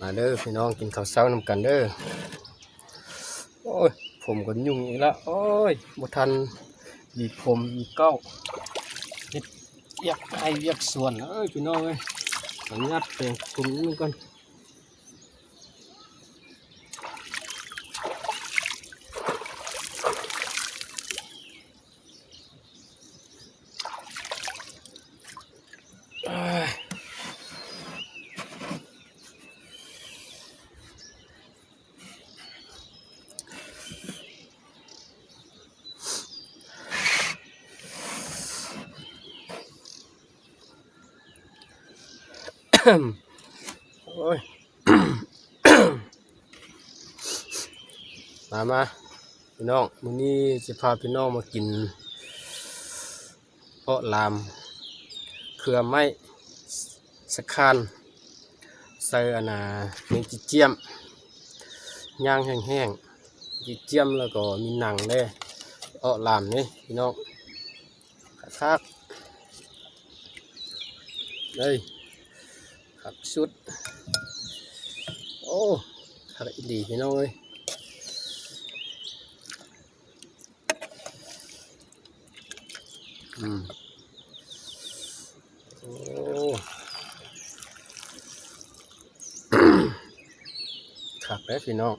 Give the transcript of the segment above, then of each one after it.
มาเด้อพี่น้องกินข้าวเช้านำกันเด้อโอ้ยผมก็ยุ่งอีกแล้วโอ้ยบ่ทันหยีบผมหยีบเก้าเรียกไอเรียกส่วนเอ้ยพี่น้องเอ้ยขออนุญาตเปลงกลุ่มนี้ก่อน โอ้ยมามาพี่น้องมื้อนี้จะพาพี่น้องมากินเพาะลามเครือไม้สะคานใส่อันน่ะเมีจิเจียมย่างแห้งๆจิเจียมแล้วก็มีหนังเด้เพาะลามนี่พี่น้องคักๆเฮ้ย ขักชุด โอ้ขักดีพี่น้องเอ้ยอืมโอ้ขักแล้วพี่น้อง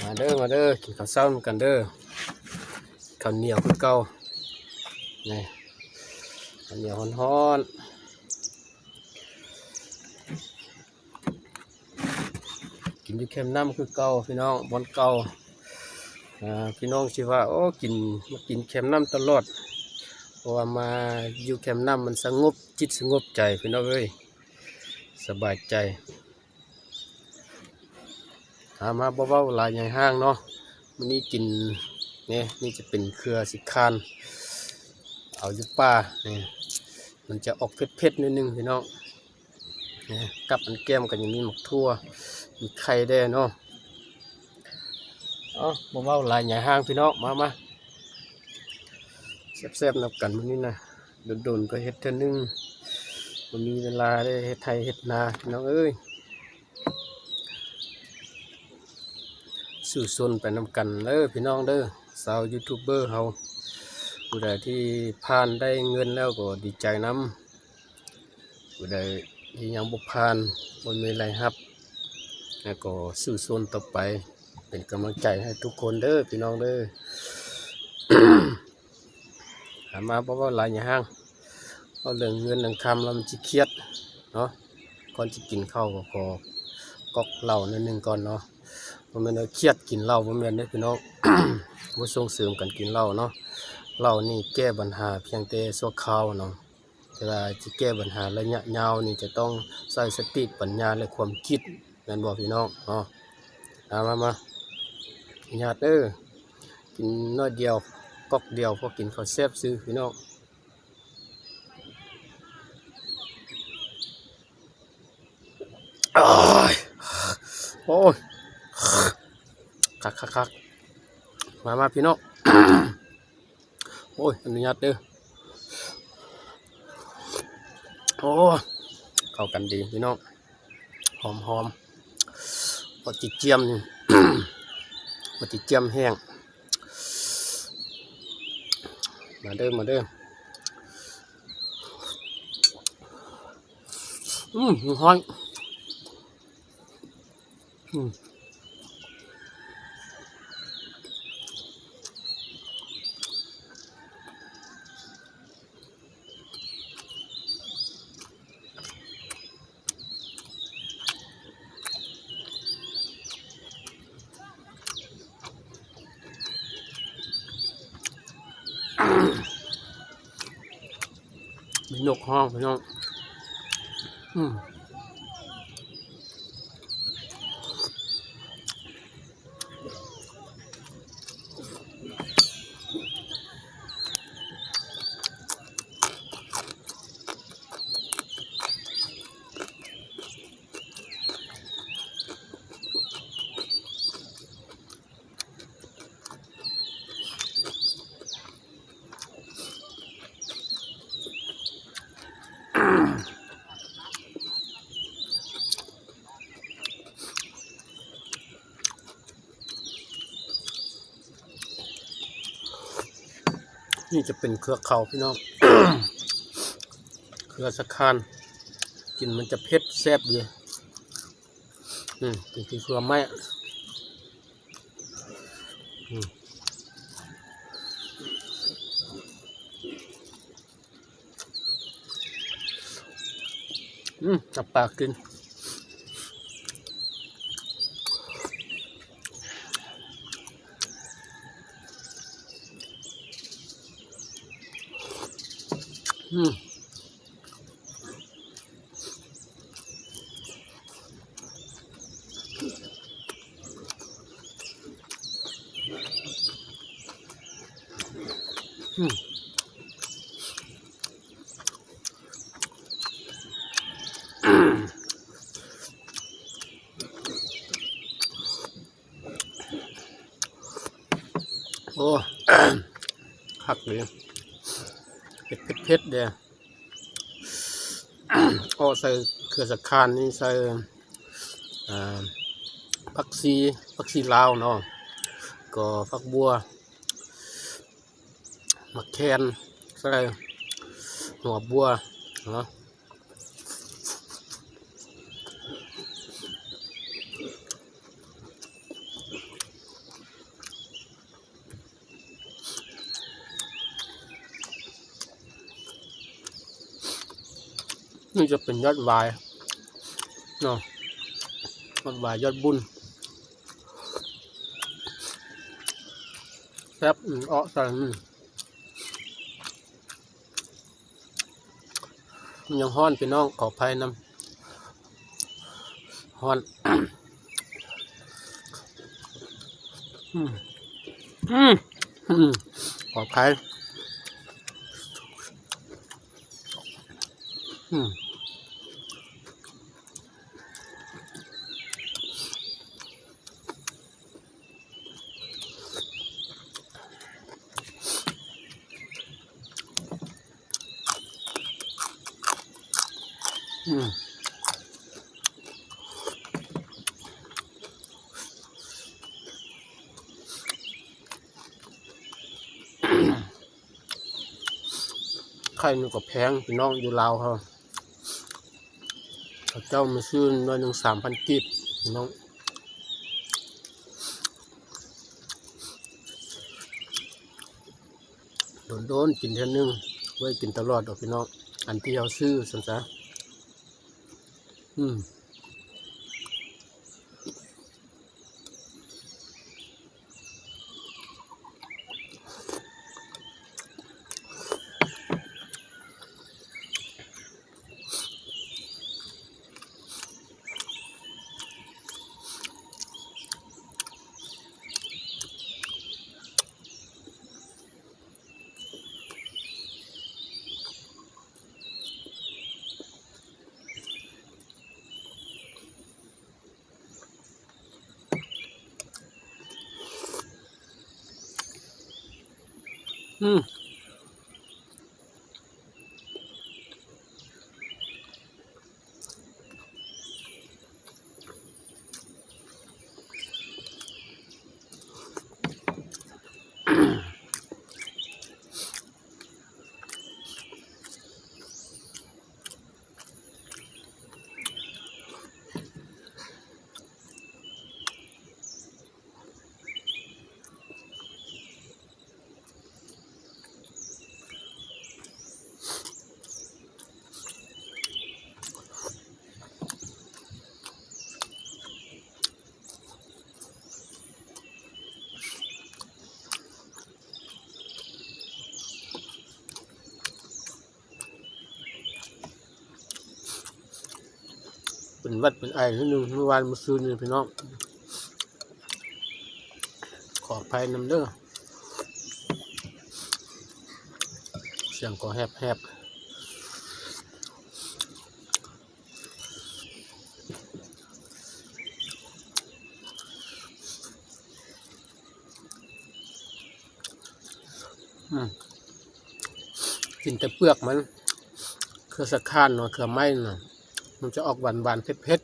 มาเด้อ มาเด้อ กินข้าวเช้ากันเด้อข้าวเหนียวคือเก่านี่ข้าวเหนียวฮ้อนๆ นอยู่เค็มน้ำคือเก่าพี่น้องบอนเก่าพี่น้องชิว่าโอ้กินมากินเค็มน้ำตลอดเพราะว่ามาอยู่เค็มน้ำมันสงบจิตสงบใจพี่น้องเอ้ยสบายใจหามาเบาๆลายใหญ่ห้างเนาะวันนี้กินเนี่ยนี่จะเป็นเครือสิคานเอาอยู่ป่าเนี่ยมันจะออกเผ็ดๆนิดนึงพี่น้องเนี่ยกับอันแก้มกันอย่างนี้หมกทั่ว มีไข่ได้เนาะอ๋อบ่เว้าหลายใหญ่ห้างพี่น้องมามาแซ่บๆนับกันมื้อนี้นะโดนๆก็เฮ็ดเท่านึงบ่มีเวลาได้เฮ็ดไทยเฮ็ดนาพี่น้องเอ้ยสู่ซนไปนำกันเด้อพี่น้องเด้อสาวยูทูบเบอร์เฮาผู้ใดที่ผ่านได้เงินแล้วก็ดีใจนำผู้ใดที่ยังบ่ผ่านบ่มีรายรับ แล้วก็สู้ซนต่อไป เป็นกำลังใจให้ทุกคนเด้อพี่น้องเด้อหามาเพราะว่าหลายอย่างห้างเอาเรื่องเงินเรื่องคำเรามันจะเครียดเนาะก่อนจะกินข้าวก็ขอก๊อกเหล้านิดนึงก่อนเนาะเพราะมันเอาเครียดกินเหล้าเพราะมันเนี่พี่น้องว่าส่งเสริมกันกินเหล้าเนาะเหล้านี่แก้ปัญหาเพียงแต่ชั่วคราวเนาะแต่ว่าจะแก้ปัญหาระยะยาวนี่จะต้องใส่สติปัญญาและความคิด แม่นบอกพี่น้องเนาะเอามามาญาติเด้อกินน้อยเดียวก๊อกเดียวพอกินข้าวแซ่บซื้อพี่น้องอ้ายโอ้ยคักคักคักมามาพี่น้องโอ้ยอนุญาตเด้อโอ้เข้ากันดีพี่น้องหอมหอม พอจิเจียมปอจิเจียมแห้ง มาเด้อมาเด้ออืมหอยอืม นกห้องพี่น้อง อืม นี่จะเป็นเครือเขาพี่น้อง เครือสะคานกินมันจะเผ็ดแซ่บดีอืมเป็นเครือไม้อืมอืมจับปากกิน อืมโอ้คักเลย ผ็ดเผ็ดเผ็ดเดียก็ใส่เครือสักคานนี่ใส่ผักซีผักซีลาวเนาะก็ผักบัวมะแคนใส่หัวบัวเนาะ นี่จะเป็นยอดวายเนาะยอดวายยอดบุญแซ่บอืมอ้อสันยังห้อนพี่น้องขอภัยนำห้อนอืมอืมอืมขออภัยอืม ข่มันก็แพงพี่น้องอยู่ลาวเขาเขาเจ้ามาซื้อน้อยหนึ่งสามพันกีบพี่น้องโดนโดนๆกินเท่านึงไว้กินตลอดดอกพี่น้อง อันที่เราซื้อสันซะอืม อื เป็นวัดเป็นไอนิดนึงเมื่อวานเมื่อคืนนี่พี่น้อง ขออภัยนำเด้อเสียงก็แหบๆอืมกินแต่เปลือกมัน เครือสะข้านเนาะเครือไม้เนาะ มันจะออกหวานหวานเผ็ดเผ็ด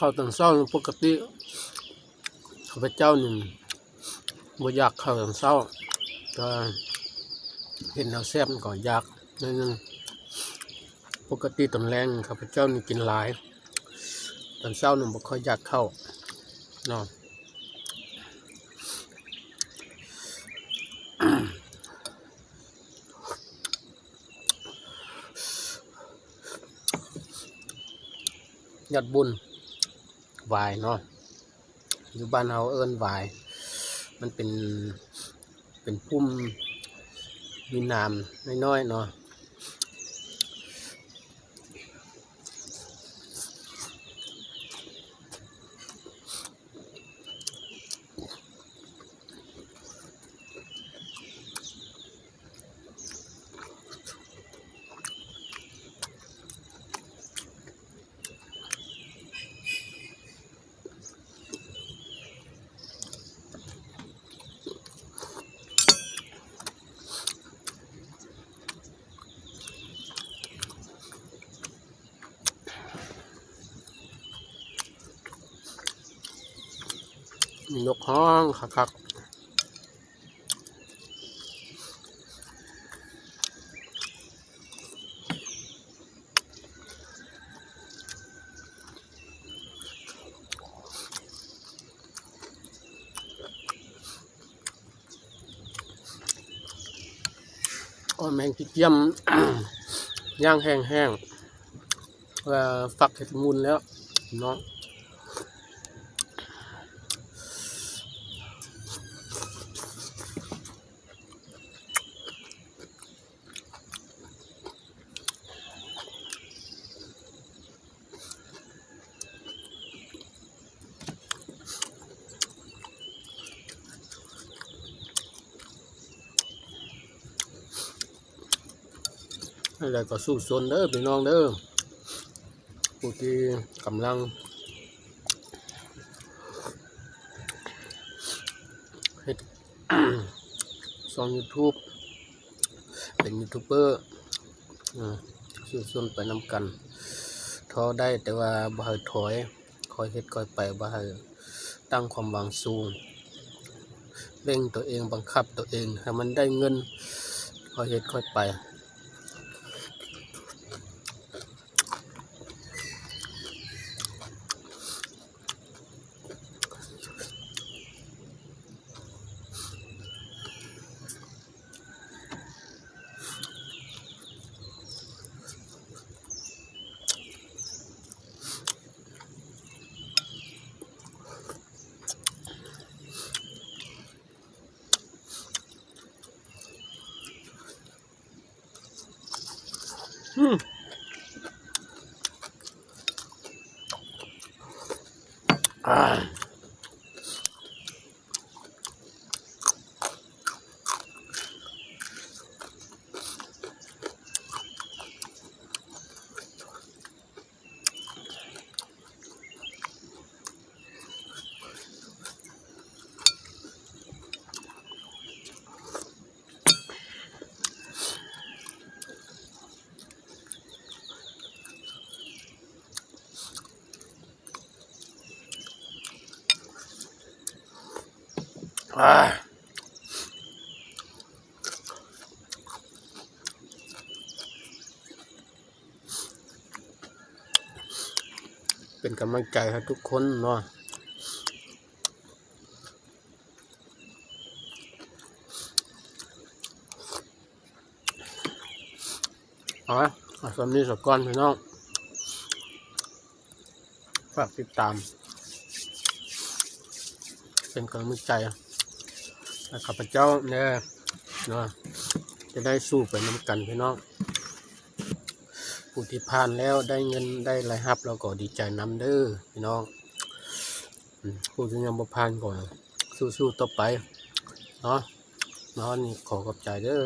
ข้าวตังเศร้าปกติข้าพเจ้านี่บ่อยากข้าวตังเศร้าแต่ เห็นแล้วแซ่บมันก็อยากนิดนึงปกติตอนแรงข้าพเจ้านี่กินหลาย ตอนเช้านี่บ่ค่อยอยากเข้าเนาะยัดบุญวายเนาะอยู่บ้านเฮาเอิ้นวาย มันเป็นเป็นพุ่ม มีน้ำน้อยๆเนาะ นกห้องคักๆก็แมงกิเจียมย่างแห้งๆฝักเห็ดมุนแล้วเนาะ อะไรก็สู้ซนเด้อพี่น้องเด้อผู้ที่กำลังเฮ็ดช่อง YouTube เป็นยูทูบเบอร์อ่าสู้ซนไปนำกันท้อได้แต่ว่าบ่ให้ถอยคอยเฮ็ดคอยไปบ่ให้ตั้งความหวังสูงเร่งตัวเองบังคับตัวเองให้มันได้เงินคอยเฮ็ดคอยไป อ่ เป็นกำลังใจให้ทุกคนเนาะอ๋อเอาสำนีสกก่อนพี่น้อง ฝากติดตาม เป็นกำลังใจ ข้าพเจ้าเนี่ยเนาะจะได้สู้ไปน้ำกันพี่น้องผู้ที่ผ่านแล้วได้เงินได้รายรับเราก็ดีใจนำเด้อพี่น้องผู้ที่ยังบ่ผ่านก่อนสู้ๆต่อไปเนาะนอนี่ขอขอบใจเด้อ